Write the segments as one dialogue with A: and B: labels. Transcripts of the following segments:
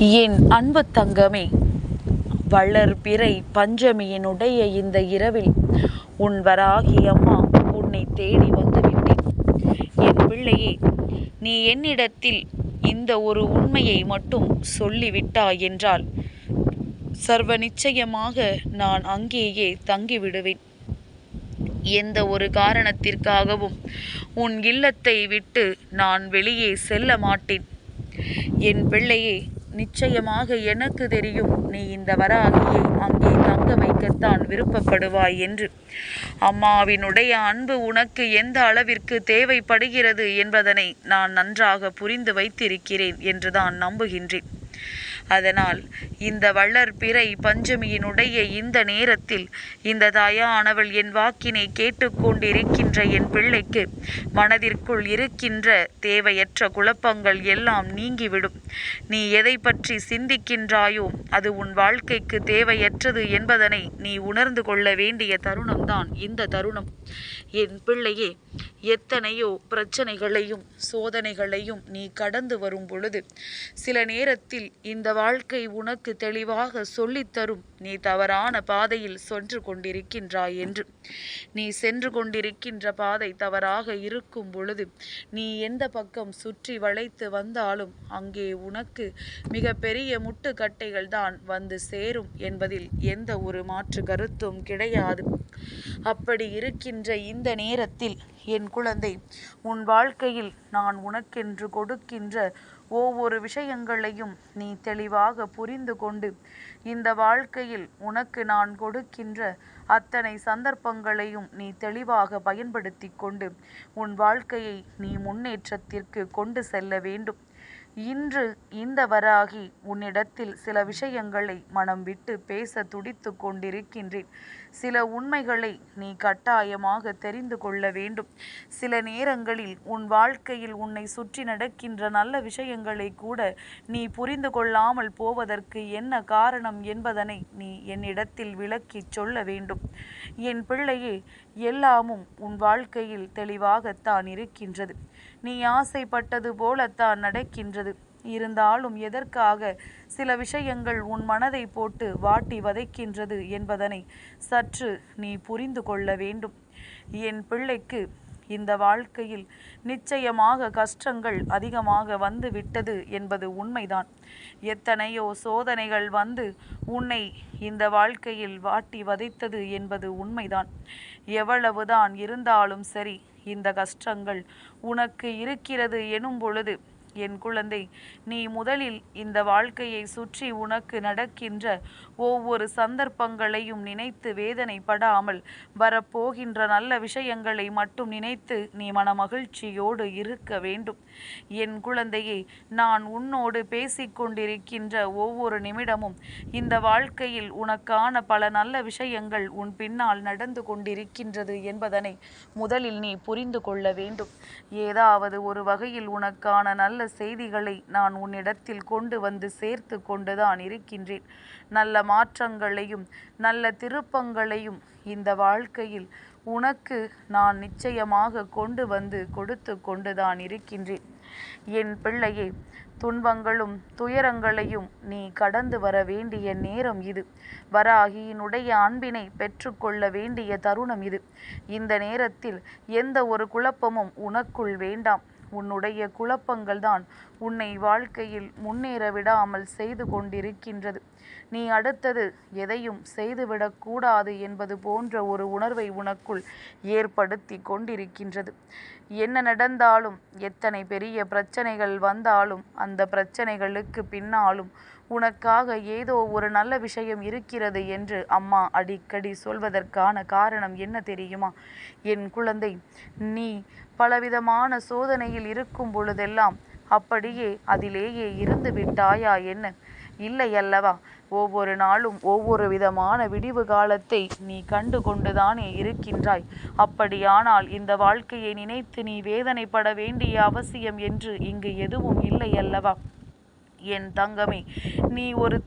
A: என் அன்பு தங்கமே வளர் பிறை பஞ்சமியினுடைய இந்த இரவில் உன் வராகி அம்மா உன்னை தேடி வந்துவிட்டேன் என் பிள்ளையே நீ என்னிடத்தில் இந்த ஒரு உண்மையை மட்டும் சொல்லிவிட்டாய் என்றால் சர்வ நிச்சயமாக நான் அங்கேயே தங்கிவிடுவேன் எந்த ஒரு காரணத்திற்காகவும் உன் இல்லத்தை விட்டு நான் வெளியே செல்ல மாட்டேன். என் பிள்ளையே நிச்சயமாக எனக்கு தெரியும். நீ இந்த வராகியை அங்கே தங்க வைக்கத்தான் விருப்பப்படுவாய் என்று. அம்மாவினுடைய அன்பு உனக்கு எந்த அளவிற்கு தேவைப்படுகிறது என்பதனை நான் நன்றாக புரிந்து வைத்திருக்கிறேன் என்றுதான் நம்புகின்றேன். அதனால் இந்த வள்ளற் பிறை பஞ்சமியினுடைய இந்த நேரத்தில் இந்த தாயானவள் என் வாக்கினை கேட்டுக்கொண்டிருக்கின்ற என் பிள்ளைக்கு மனதிற்குள் இருக்கின்ற தேவையற்ற குழப்பங்கள் எல்லாம் நீங்கிவிடும். நீ எதை பற்றி சிந்திக்கின்றாயோ அது உன் வாழ்க்கைக்கு தேவையற்றது என்பதனை நீ உணர்ந்து கொள்ள வேண்டிய தருணம்தான் இந்த தருணம். என் பிள்ளையே எத்தனையோ பிரச்சனைகளையும் சோதனைகளையும் நீ கடந்து வரும் பொழுது சில நேரத்தில் இந்த வாழ்க்கை உனக்கு தெளிவாக சொல்லித்தரும் நீ தவறான பாதையில் சென்று கொண்டிருக்கின்றாய் என்று. நீ சென்று கொண்டிருக்கின்ற பாதை தவறாக இருக்கும் பொழுது நீ எந்த பக்கம் சுற்றி வளைத்து வந்தாலும் அங்கே உனக்கு மிக பெரிய முட்டுக்கட்டைகள் தான் வந்து சேரும் என்பதில் எந்த ஒரு மாற்று கருத்தும் கிடையாது. அப்படி இருக்கின்ற இந்த நேரத்தில் என் குழந்தை உன் வாழ்க்கையில் நான் உனக்கென்று கொடுக்கின்ற ஒவ்வொரு விஷயங்களையும் நீ தெளிவாக புரிந்து கொண்டு இந்த வாழ்க்கையில் உனக்கு நான் கொடுக்கின்ற அத்தனை சந்தர்ப்பங்களையும் நீ தெளிவாக பயன்படுத்தி கொண்டு உன் வாழ்க்கையை நீ முன்னேற்றத்திற்கு கொண்டு செல்ல வேண்டும். இன்று இந்த வராகி உன்னிடத்தில் சில விஷயங்களை மனம் விட்டு பேச துடித்து கொண்டிருக்கின்றேன். சில உண்மைகளை நீ கட்டாயமாக தெரிந்து கொள்ள வேண்டும். சில நேரங்களில் உன் வாழ்க்கையில் உன்னை சுற்றி நடக்கின்ற நல்ல விஷயங்களை கூட நீ புரிந்து கொள்ளாமல் போவதற்கு என்ன காரணம் என்பதனை நீ என்னிடத்தில் விளக்கிச் சொல்ல வேண்டும். என் பிள்ளையே எல்லாமும் உன் வாழ்க்கையில் தெளிவாகத்தான் இருக்கின்றது. நீ ஆசைப்பட்டது போலத்தான் நடக்கின்றது. இருந்தாலும் எதற்காக சில விஷயங்கள் உன் மனதை போட்டு வாட்டி வதைக்கின்றது என்பதனை சற்று நீ புரிந்து கொள்ள வேண்டும். என் பிள்ளைக்கு இந்த வாழ்க்கையில் நிச்சயமாக கஷ்டங்கள் அதிகமாக வந்து விட்டது என்பது உண்மைதான். எத்தனையோ சோதனைகள் வந்து உன்னை இந்த வாழ்க்கையில் வாட்டி வதைத்தது என்பது உண்மைதான். எவ்வளவுதான் இருந்தாலும் சரி இந்த கஷ்டங்கள் உனக்கு இருக்கிறது எனும் பொழுது என் குழந்தை நீ முதலில் இந்த வாழ்க்கையை சுற்றி உனக்கு நடக்கின்ற ஒவ்வொரு சந்தர்ப்பங்களையும் நினைத்து வேதனைப்படாமல் வரப்போகின்ற நல்ல விஷயங்களை மட்டும் நினைத்து நீ மனமகிழ்ச்சியோடு இருக்க வேண்டும். என் குழந்தையே நான் உன்னோடு பேசிக்கொண்டிருக்கின்ற ஒவ்வொரு நிமிடமும் இந்த வாழ்க்கையில் உனக்கான பல நல்ல விஷயங்கள் உன் பின்னால் நடந்து கொண்டிருக்கின்றது என்பதனை முதலில் நீ புரிந்து கொள்ள வேண்டும். ஏதாவது ஒரு வகையில் உனக்கான நல்ல செய்திகளை நான் உன்னிடத்தில் கொண்டு வந்து சேர்த்து கொண்டுதான் இருக்கின்றேன். நல்ல மாற்றங்களையும் நல்ல திருப்பங்களையும் இந்த வாழ்க்கையில் உனக்கு நான் நிச்சயமாக கொண்டு வந்து கொடுத்து கொண்டுதான் இருக்கின்றேன். என் பிள்ளையே துன்பங்களும் துயரங்களையும் நீ கடந்து வர வேண்டிய நேரம் இது. வராகியினுடைய அன்பினை பெற்றுக்கொள்ள வேண்டிய தருணம் இது. இந்த நேரத்தில் எந்த ஒரு குழப்பமும் உனக்குள் வேண்டாம். உன்னுடைய குழப்பங்கள் தான் உன்னை வாழ்க்கையில் முன்னேற விடாமல் செய்து கொண்டிருக்கின்றது. நீ அடுத்தது எதையும் செய்துவிடக்கூடாது என்பது போன்ற ஒரு உணர்வை உனக்குள் ஏற்படுத்தி கொண்டிருக்கின்றது. என்ன நடந்தாலும் எத்தனை பெரிய பிரச்சனைகள் வந்தாலும் அந்த பிரச்சனைகளுக்கு பின்னாலும் உனக்காக ஏதோ ஒரு நல்ல விஷயம் இருக்கிறது என்று அம்மா அடிக்கடி சொல்வதற்கான காரணம் என்ன தெரியுமா? என் குழந்தை நீ பலவிதமான சோதனையில் இருக்கும் பொழுதெல்லாம் அப்படியே அதிலேயே இருந்து விட்டாயா என்ன? இல்லை அல்லவா ஒவ்வொரு நாளும் ஒவ்வொரு விதமான விடிவு காலத்தை நீ கண்டு கொண்டுதானே இருக்கின்றாய். அப்படியானால் இந்த வாழ்க்கையை நினைத்து நீ வேதனைப்பட வேண்டிய அவசியம் என்று இங்கு எதுவும் இல்லை அல்லவா என் தங்கமே நீ ஒரு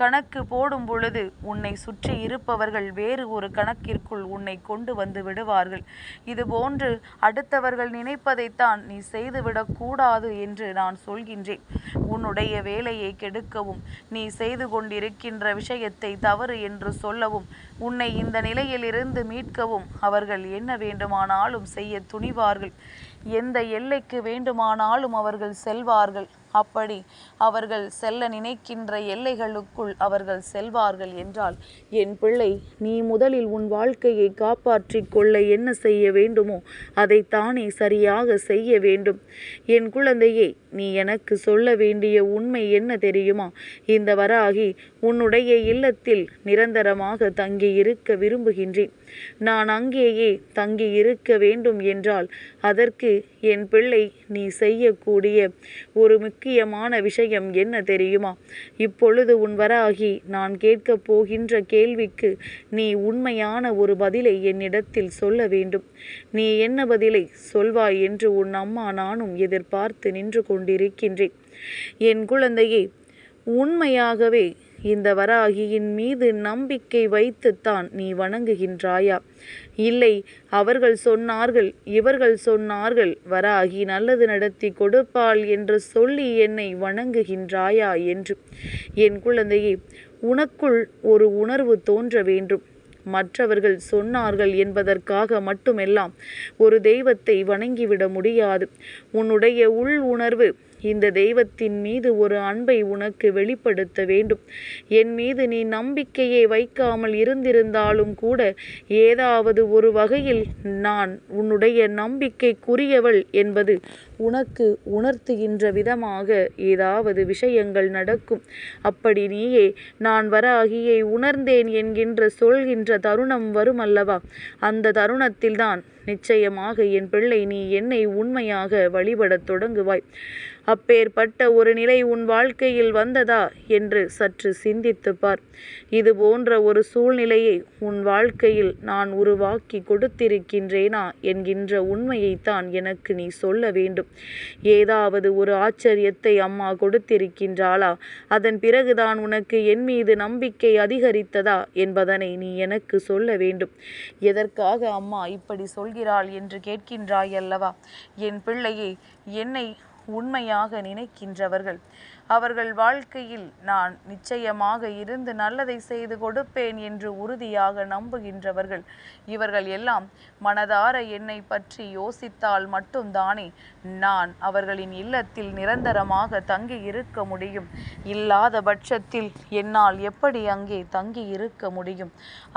A: கணக்கு போடும் பொழுது உன்னை சுற்றி இருப்பவர்கள் வேறு ஒரு கணக்கிற்குள் உன்னை கொண்டு வந்து விடுவார்கள். இதுபோன்று அடுத்தவர்கள் நினைப்பதைத்தான் நீ செய்துவிடக்கூடாது என்று நான் சொல்கின்றேன். உன்னுடைய வேலையை கெடுக்கவும் நீ செய்து கொண்டிருக்கின்ற விஷயத்தை தவறு என்று சொல்லவும் உன்னை இந்த நிலையிலிருந்து மீட்கவும் அவர்கள் என்ன வேண்டுமானாலும் செய்ய துணிவார்கள். எந்த எல்லைக்கு வேண்டுமானாலும் அவர்கள் செல்வார்கள். அப்படி அவர்கள் செல்ல நினைக்கின்ற எல்லைகளுக்குள் அவர்கள் செல்வார்கள் என்றால் என் பிள்ளை நீ முதலில் உன் வாழ்க்கையை காப்பாற்றிக் கொள்ள என்ன செய்ய வேண்டுமோ அதை தானே சரியாக செய்ய வேண்டும். என் குழந்தையே நீ எனக்கு சொல்ல வேண்டிய உண்மை என்ன தெரியுமா? இந்த வராகி உன்னுடைய இல்லத்தில் நிரந்தரமாக தங்கி இருக்க விரும்புகின்றேன். நான் அங்கேயே தங்கி இருக்க வேண்டும் என்றால் அதற்கு என் பிள்ளை நீ செய்யக்கூடிய ஒரு முக்கியமான விஷயம் என்ன தெரியுமா? இப்பொழுது உன் வராகி நான் கேட்கப் போகின்ற கேள்விக்கு நீ உண்மையான ஒரு பதிலை என்னிடத்தில் சொல்ல வேண்டும். நீ என்ன பதிலை சொல்வாய் என்று உன் அம்மா நானும் எதிர்பார்த்து நின்று கொண்டிருக்கின்றேன். என் குழந்தையே உண்மையாகவே இந்த வராகியின் மீது நம்பிக்கை வைத்துத்தான் நீ வணங்குகின்றாயா? இல்லை அவர்கள் சொன்னார்கள் இவர்கள் சொன்னார்கள் வராகி நல்லது நடத்தி கொடுப்பாள் என்று சொல்லி என்னை வணங்குகின்றாயா என்று. என் குழந்தையே உனக்குள் ஒரு உணர்வு தோன்ற வேண்டும். மற்றவர்கள் சொன்னார்கள் என்பதற்காக மட்டுமெல்லாம் ஒரு தெய்வத்தை வணங்கிவிட முடியாது. உன்னுடைய உள் உணர்வு இந்த தெய்வத்தின் மீது ஒரு அன்பை உனக்கு வெளிப்படுத்த வேண்டும். என் மீது நீ நம்பிக்கையை வைக்காமல் இருந்திருந்தாலும் கூட ஏதாவது ஒரு வகையில் நான் உன்னுடைய நம்பிக்கைக்குரியவள் என்பது உனக்கு உணர்த்துகின்ற விதமாக ஏதாவது விஷயங்கள் நடக்கும். அப்படி நீயே நான் வராகியை உணர்ந்தேன் என்கின்ற சொல்கின்ற தருணம் வரும் அல்லவா அந்த தருணத்தில்தான் நிச்சயமாக என் பிள்ளை நீ என்னை உண்மையாக வழிபடத் தொடங்குவாய். அப்பேற்பட்ட ஒரு நிலை உன் வாழ்க்கையில் வந்ததா? என்று சற்று சிந்தித்து பார். இது போன்ற ஒரு சூழ்நிலையை உன் வாழ்க்கையில் நான் உருவாக்கி கொடுத்திருக்கின்றேனா? என்கின்ற உண்மையைத்தான் எனக்கு நீ சொல்ல வேண்டும். ஏதாவது ஒரு ஆச்சரியத்தை அம்மா கொடுத்திருக்கின்றாளா? அதன் பிறகுதான் உனக்கு என் மீது நம்பிக்கை அதிகரித்ததா? என்பதனை நீ எனக்கு சொல்ல வேண்டும். எதற்காக அம்மா இப்படி சொல்கிறாள் என்று கேட்கின்றாய் அல்லவா? என் பிள்ளையே என்னை உண்மையாக நினைக்கின்றவர்கள். அவர்கள் வாழ்க்கையில் நான் நிச்சயமாக இருந்து நல்லதை செய்து கொடுப்பேன் என்று உறுதியாக நம்புகின்றவர்கள். இவர்கள் எல்லாம் மனதார என்னை பற்றி யோசித்தால் மட்டும்தானே நான் அவர்களின் இல்லத்தில் நிரந்தரமாக தங்கி இருக்க முடியும். இல்லாத பட்சத்தில் என்னால் எப்படி அங்கே தங்கி இருக்க முடியும்?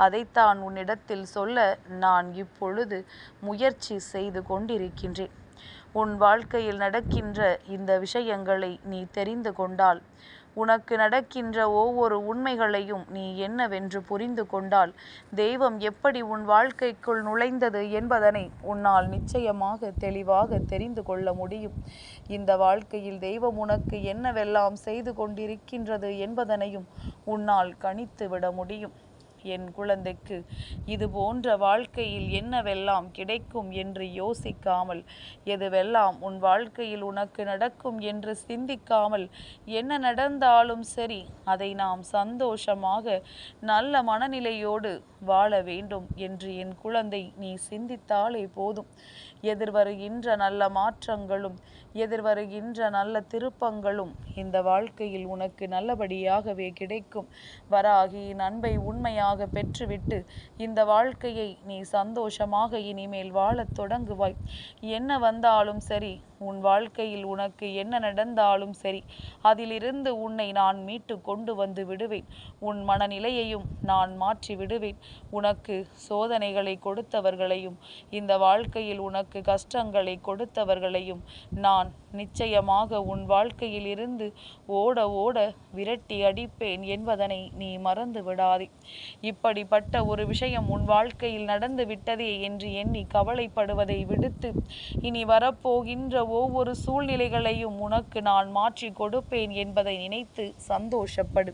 A: அதைத்தான் உன்னிடத்தில் சொல்ல நான் இப்பொழுது முயற்சி செய்து கொண்டிருக்கின்றேன். உன் வாழ்க்கையில் நடக்கின்ற இந்த விஷயங்களை நீ தெரிந்து கொண்டால் உனக்கு நடக்கின்ற ஒவ்வொரு உண்மைகளையும் நீ என்னவென்று புரிந்து கொண்டால் தெய்வம் எப்படி உன் வாழ்க்கைக்குள் நுழைந்தது என்பதனை உன்னால் நிச்சயமாக தெளிவாக தெரிந்து கொள்ள முடியும். இந்த வாழ்க்கையில் தெய்வம் உனக்கு என்னவெல்லாம் செய்து கொண்டிருக்கின்றது என்பதனையும் உன்னால் கணித்து விட முடியும். என் குழந்தைக்கு. இது போன்ற வாழ்க்கையில் என்னவெல்லாம் கிடைக்கும் என்று யோசிக்காமல் எதுவெல்லாம் உன் வாழ்க்கையில் உனக்கு நடக்கும் என்று சிந்திக்காமல் என்ன நடந்தாலும் சரி அதை நாம் சந்தோஷமாக நல்ல மனநிலையோடு வாழ வேண்டும் என்று என் குழந்தை நீ சிந்தித்தாலே போதும். எதிர்வருகின்ற நல்ல மாற்றங்களும் எதிர்வருகின்ற நல்ல திருப்பங்களும் இந்த வாழ்க்கையில் உனக்கு நல்லபடியாகவே கிடைக்கும். வராகியின் அன்பை உண்மையாக பெற்றுவிட்டு இந்த வாழ்க்கையை நீ சந்தோஷமாக இனிமேல் வாழத் தொடங்குவாய். என்ன வந்தாலும் சரி உன் வாழ்க்கையில் உனக்கு என்ன நடந்தாலும் சரி அதிலிருந்து உன்னை நான் மீட்டு கொண்டு வந்து விடுவேன். உன் மனநிலையையும் நான் மாற்றி விடுவேன். உனக்கு சோதனைகளை கொடுத்தவர்களையும் இந்த வாழ்க்கையில் உனக்கு கஷ்டங்களை கொடுத்தவர்களையும் நான் நிச்சயமாக உன் வாழ்க்கையில் இருந்து ஓட ஓட விரட்டி அடிப்பேன் என்பதனை நீ மறந்து விடாதே. இப்படிப்பட்ட ஒரு விஷயம் உன் வாழ்க்கையில் நடந்து விட்டதே என்று எண்ணி கவலைப்படுவதை விடுத்து இனி வரப்போகின்ற ஒவ்வொரு சூழ்நிலைகளையும் உனக்கு நான் மாற்றி கொடுப்பேன் என்பதை நினைத்து சந்தோஷப்படு.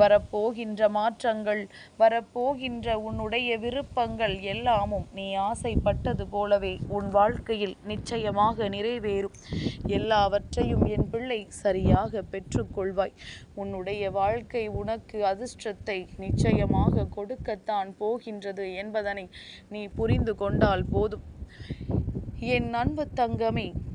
A: வரப்போகின்ற மாற்றங்கள் வரப்போகின்ற உன்னுடைய விருப்பங்கள் எல்லாமும் நீ ஆசைப்பட்டது போலவே உன் வாழ்க்கையில் நிச்சயமாக நிறைவேறும். எல்லாவற்றையும் என் பிள்ளை சரியாக பெற்றுக்கொள்வாய். உன்னுடைய வாழ்க்கை உனக்கு அதிர்ஷ்டத்தை நிச்சயமாக கொடுக்கத்தான் போகின்றது என்பதனை நீ புரிந்து கொண்டால் போதும். என் அன்பு தங்கமே